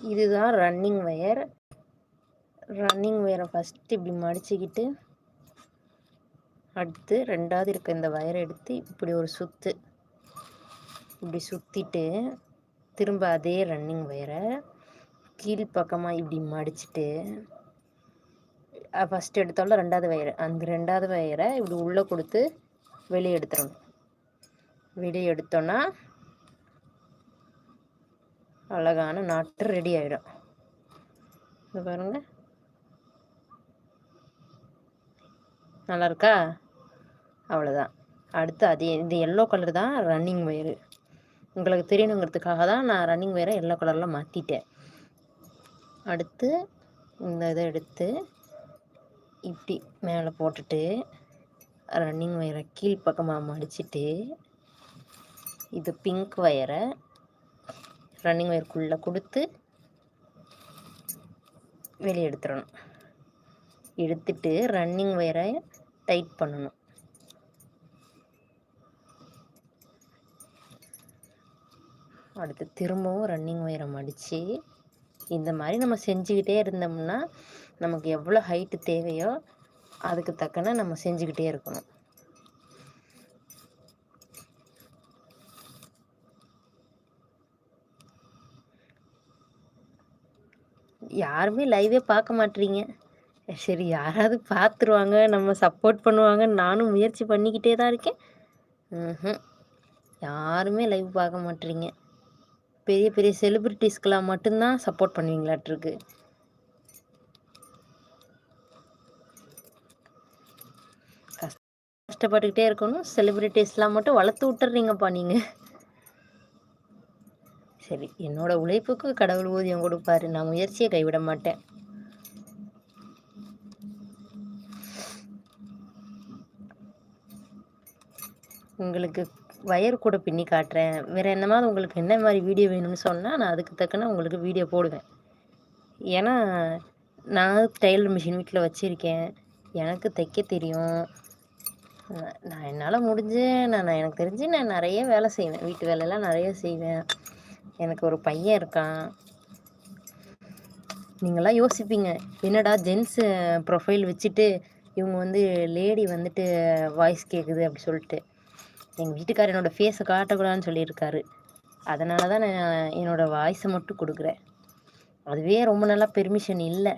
இதுதான் running wire running ஒயரை first இப்படி மடிச்சுக்கிட்டு அடுத்து ரெண்டாவது இருக்க இந்த வயரை எடுத்து இப்படி ஒரு சுற்று இப்படி சுற்றிட்டு திரும்ப அதே ரன்னிங் ஒயரை கீழ்ப்பக்கமாக இப்படி மடிச்சுட்டு ஃபஸ்ட்டு எடுத்தாலும் ரெண்டாவது வயரை அந்த ரெண்டாவது வயரை இப்படி உள்ளே கொடுத்து வெளியே எடுத்துடணும். வெளியே எடுத்தோன்னா அழகான நாட்டு ரெடி ஆகிடும் இது பாருங்கள் நல்லா இருக்கா? அவ்வளோதான் அடுத்து அது இது எல்லோ கலர் தான் ரன்னிங் ஒயரு உங்களுக்கு தெரியணுங்கிறதுக்காக தான் நான் ரன்னிங் ஒயரை எல்லோ கலரில் மாற்றிட்டேன் அடுத்து இந்த இதை எடுத்து இப்படி மேலே போட்டுட்டு ரன்னிங் ஒயரை கீழ்ப்பக்கமாக மடிச்சுட்டு இது பிங்க் ஒயரை ரன்னிங் ஒயர்க்குள்ளே கொடுத்து வெளியே எடுத்துடணும் எடுத்துட்டு ரன்னிங் ஒயரை டைட் பண்ணணும். அடுத்து திரும்பவும் ரன்னிங் ஒயரை மடித்து இந்த மாதிரி நம்ம செஞ்சுக்கிட்டே இருந்தோம்னா நமக்கு எவ்வளோ ஹைட்டு தேவையோ அதுக்கு தக்கன நம்ம செஞ்சுக்கிட்டே இருக்கணும். யாருமே லைவே பார்க்க மாட்டீங்க. சரி யாராவது பார்த்துருவாங்க நம்ம சப்போர்ட் பண்ணுவாங்க நானும் முயற்சி பண்ணிக்கிட்டே தான் இருக்கேன். ம் யாருமே லைவ் பார்க்க மாட்டீங்க. பெரிய பெரிய செலிப்ரிட்டிஸ்க்கெலாம் மட்டும்தான் சப்போர்ட் பண்ணுவீங்களாட்டிருக்கு கஷ்டப்பட்டுக்கிட்டே இருக்கணும். செலிப்ரிட்டிஸ்லாம் மட்டும் வளர்த்து விட்டுறீங்கப்பா நீங்கள் சரி என்னோட உழைப்புக்கு கடவுள் ஊதியம் கொடுப்பாரு. நான் முயற்சியை கைவிட மாட்டேன். உங்களுக்கு வயர் கூட பின்னி காட்டுறேன். வேறு என்ன மாதிரி உங்களுக்கு என்ன மாதிரி வீடியோ வேணும்னு சொன்னால் நான் அதுக்கு தக்கன உங்களுக்கு வீடியோ போடுவேன். ஏன்னா நான் டெய்லர் மிஷின் வீட்டில் வச்சுருக்கேன். எனக்கு தைக்க தெரியும். நான் என்னால் முடிஞ்சு நான் எனக்கு தெரிஞ்சு நான் நிறைய வேலை செய்வேன். வீட்டு வேலையெல்லாம் நிறைய செய்வேன். எனக்கு ஒரு பையன் இருக்கான். நீங்களாம் யோசிப்பீங்க. என்னடா ஜென்ஸு ப்ரொஃபைல் வச்சுட்டு இவங்க வந்து லேடி வந்துட்டு வாய்ஸ் கேட்குது அப்படி சொல்லிட்டு. எங்கள் வீட்டுக்கார் என்னோடய ஃபேஸை காட்டக்கூடாதுன்னு சொல்லியிருக்காரு. அதனால தான் நான் என்னோடய வாய்ஸை மட்டும் கொடுக்குறேன். அதுவே ரொம்ப நல்லா பெர்மிஷன் இல்லை.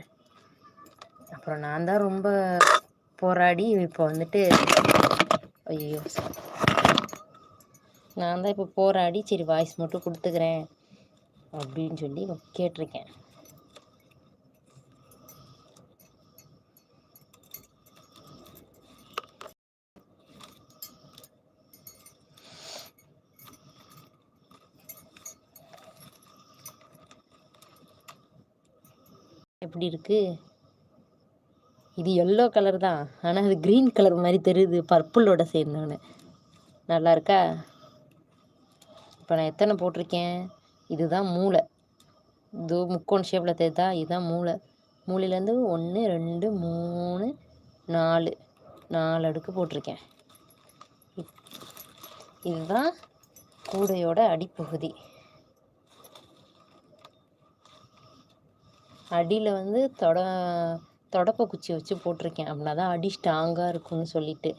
அப்புறம் நான் தான் ரொம்ப போராடி இப்போ வந்துட்டு ஐயோ. நான் தான் இப்போ போராடி சரி வாய்ஸ் மட்டும் கொடுத்துக்கிறேன் அப்படின்னு சொல்லி கேட்டிருக்கேன். எப்படி இருக்கு? இது எல்லோ கலர் தான். ஆனால் அது க்ரீன் கலர் மாதிரி தெரியுது பர்பிளோட சேர்ந்தோன்னு நல்லா இருக்கா? இப்போ நான் எத்தனை போட்டிருக்கேன்? இதுதான் மூளை. இது முக்கோன் ஷேப்பில் தெரியுதா இதுதான் மூளை. மூளையிலேருந்து ஒன்று ரெண்டு மூணு நாலு. நாலு அடுக்கு போட்டிருக்கேன். இதுதான் கூடையோட அடிப்பகுதி. அடியில் வந்து தொட தொடப்ப குச்சி வச்சு போட்டிருக்கேன். அப்படின்னா தான் அடி ஸ்ட்ராங்காக இருக்கும்னு சொல்லிட்டு.